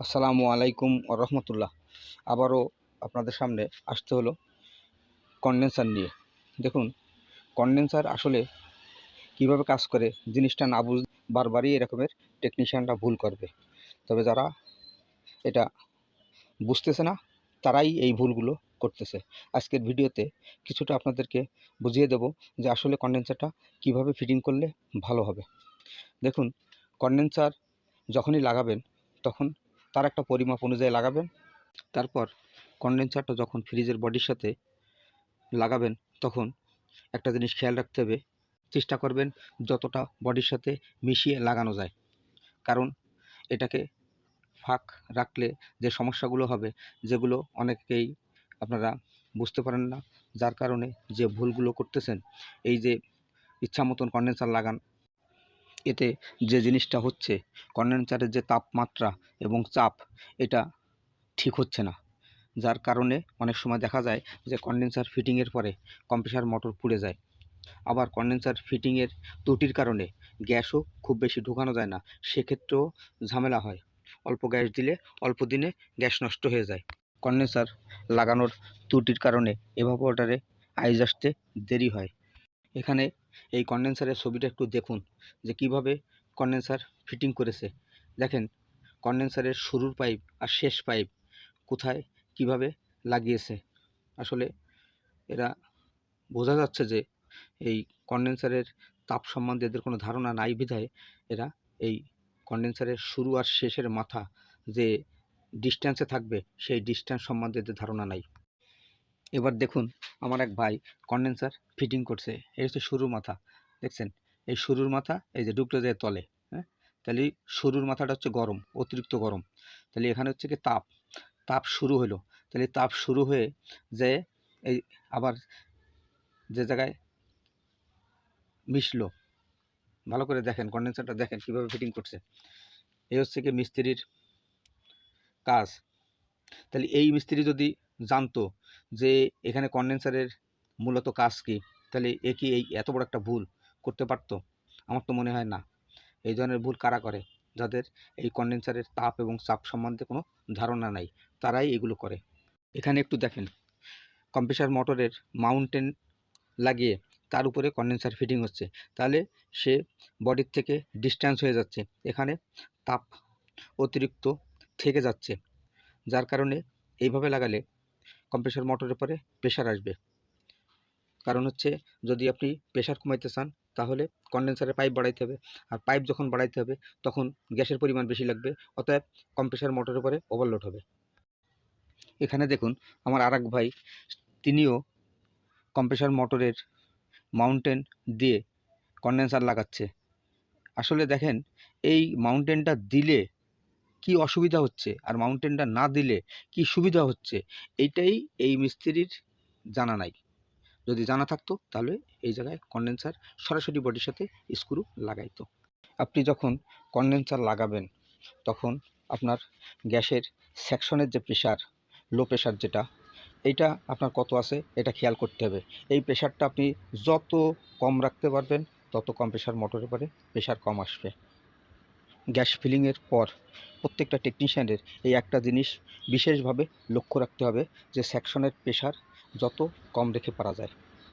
আসসালামু আলাইকুম রহমতুল্লাহ। আবারও আপনাদের সামনে আসতে হলো কন্ডেন্সার নিয়ে। দেখুন কন্ডেন্সার আসলে কীভাবে কাজ করে জিনিসটা না বুঝ বারবারই এরকমের টেকনিশিয়ানরা ভুল করবে। তবে যারা এটা বুঝতেছে না, তারাই এই ভুলগুলো করতেছে। আজকের ভিডিওতে কিছুটা আপনাদেরকে বুঝিয়ে দেব যে আসলে কন্ডেন্সারটা কীভাবে ফিটিং করলে ভালো হবে। দেখুন কন্ডেন্সার যখনই লাগাবেন, তখন তার একটা পরিমাপ অনুযায়ী লাগাবেন। তারপর কন্ডেন্সারটা যখন ফ্রিজের বডির সাথে লাগাবেন, তখন একটা জিনিস খেয়াল রাখতে হবে। চেষ্টা করবেন যতটা বডির সাথে মিশিয়ে লাগানো যায়। কারণ এটাকে ফাঁক রাখলে যে সমস্যাগুলো হবে, যেগুলো অনেকেই আপনারা বুঝতে পারেন না, যার কারণে যে ভুলগুলো করতেছেন, এই যে ইচ্ছা মতন কন্ডেন্সার লাগান এতে যে জিনিসটা হচ্ছে কন্ডেন্সারের যে তাপমাত্রা এবং চাপ, এটা ঠিক হচ্ছে না। যার কারণে অনেক সময় দেখা যায় যে কন্ডেন্সার ফিটিংয়ের পরে কম্প্রেসার মোটর পুড়ে যায়। আবার কন্ডেন্সার ফিটিংয়ের ত্রুটির কারণে গ্যাসও খুব বেশি ঢুকানো যায় না, সেক্ষেত্রেও ঝামেলা হয়। অল্প গ্যাস দিলে অল্প দিনে গ্যাস নষ্ট হয়ে যায়। কন্ডেন্সার লাগানোর ত্রুটির কারণে এভাপোরেটারে আইজ আসতে দেরি হয়। এখানে এই কন্ডেন্সারের ছবিটা একটু দেখুন, যে কীভাবে কন্ডেন্সার ফিটিং করেছে। দেখেন কন্ডেন্সারের শুরুর পাইপ আর শেষ পাইপ কোথায়, কীভাবে লাগিয়েছে। আসলে এরা বোঝা যাচ্ছে যে এই কন্ডেন্সারের তাপ সম্বন্ধে এদের কোনো ধারণা নাই বিধায় এরা এই কন্ডেন্সারের শুরু আর শেষের মাথা যে ডিস্ট্যান্সে থাকবে, সেই ডিস্ট্যান্স সম্বন্ধে এদের ধারণা নাই। এবার দেখুন, আমার এক ভাই কন্ডেন্সার ফিটিং করছে। এই হচ্ছে শুরুর মাথা, দেখছেন? এই শুরুর মাথা, এই যে ডুবলে যায় তলে হ্যাঁ? তাহলে শুরুর মাথাটা হচ্ছে গরম, অতিরিক্ত গরম। তাহলে এখানে হচ্ছে কি তাপ তাপ শুরু হলো। তাহলে তাপ শুরু হয়ে যে এই আবার যে জায়গায় মিশলো, ভালো করে দেখেন কন্ডেন্সারটা দেখেন কীভাবে ফিটিং করছে। এই হচ্ছে কি মিস্ত্রির কাজ। তাহলে এই মিস্ত্রি যদি জানতো যে এখানে কন্ডেন্সারের মূলত কাজ কী, তাহলে এ কি এই এত বড় একটা ভুল করতে পারতো? আমার তো মনে হয় না। এই ধরনের ভুল কারা করে? যাদের এই কন্ডেন্সারের তাপ এবং চাপ সম্বন্ধে কোনো ধারণা নাই, তারাই এগুলো করে। এখানে একটু দেখেন কম্প্রেসার মোটরের মাউন্টেন লাগিয়ে তার উপরে কন্ডেন্সার ফিটিং হচ্ছে। তাহলে সে বডির থেকে ডিস্ট্যান্স হয়ে যাচ্ছে। এখানে তাপ অতিরিক্ত থেকে যাচ্ছে। যার কারণে এইভাবে লাগালে কম্প্রেসার মোটরের পরে প্রেশার আসবে। কারণ হচ্ছে যদি আপনি প্রেশার কমাইতে চান, তাহলে কন্ডেন্সারের পাইপ বাড়াইতে হবে। আর পাইপ যখন বাড়াইতে হবে, তখন গ্যাসের পরিমাণ বেশি লাগবে, অতএব কম্প্রেসার মোটরের পরে ওভারলোড হবে। এখানে দেখুন, আমার আর ভাই, তিনিও কম্প্রেসার মোটরের মাউন্টেন দিয়ে কন্ডেন্সার লাগাচ্ছে। আসলে দেখেন, এই মাউন্টেনটা দিলে কি অসুবিধা হচ্ছে? আর মাউন্টেনটা না দিলে কি সুবিধা হচ্ছে? এইটাই এই মিস্ত্রির জানা নাই। যদি জানা থাকতো তাহলে এই জায়গায় কন্ডেন্সার সরাসরি বডির সাথে স্ক্রু লাগাইতো। আপনি যখন কন্ডেন্সার লাগাবেন, তখন আপনার গ্যাসের সেকশনের যে প্রেশার লো প্রেশার যেটা, এইটা আপনার কত আছে এটা খেয়াল করতে হবে। এই প্রেশারটা আপনি যত কম রাখতে পারবেন, তত কম প্রেশার মোটরের পরে প্রেশার কম আসবে। গ্যাস ফিলিংয়ের পর প্রত্যেকটা টেকনিশিয়ানের এই একটা জিনিস বিশেষভাবে লক্ষ্য রাখতে হবে যে সেকশনের প্রেশার যত কম রেখে পারা যায়।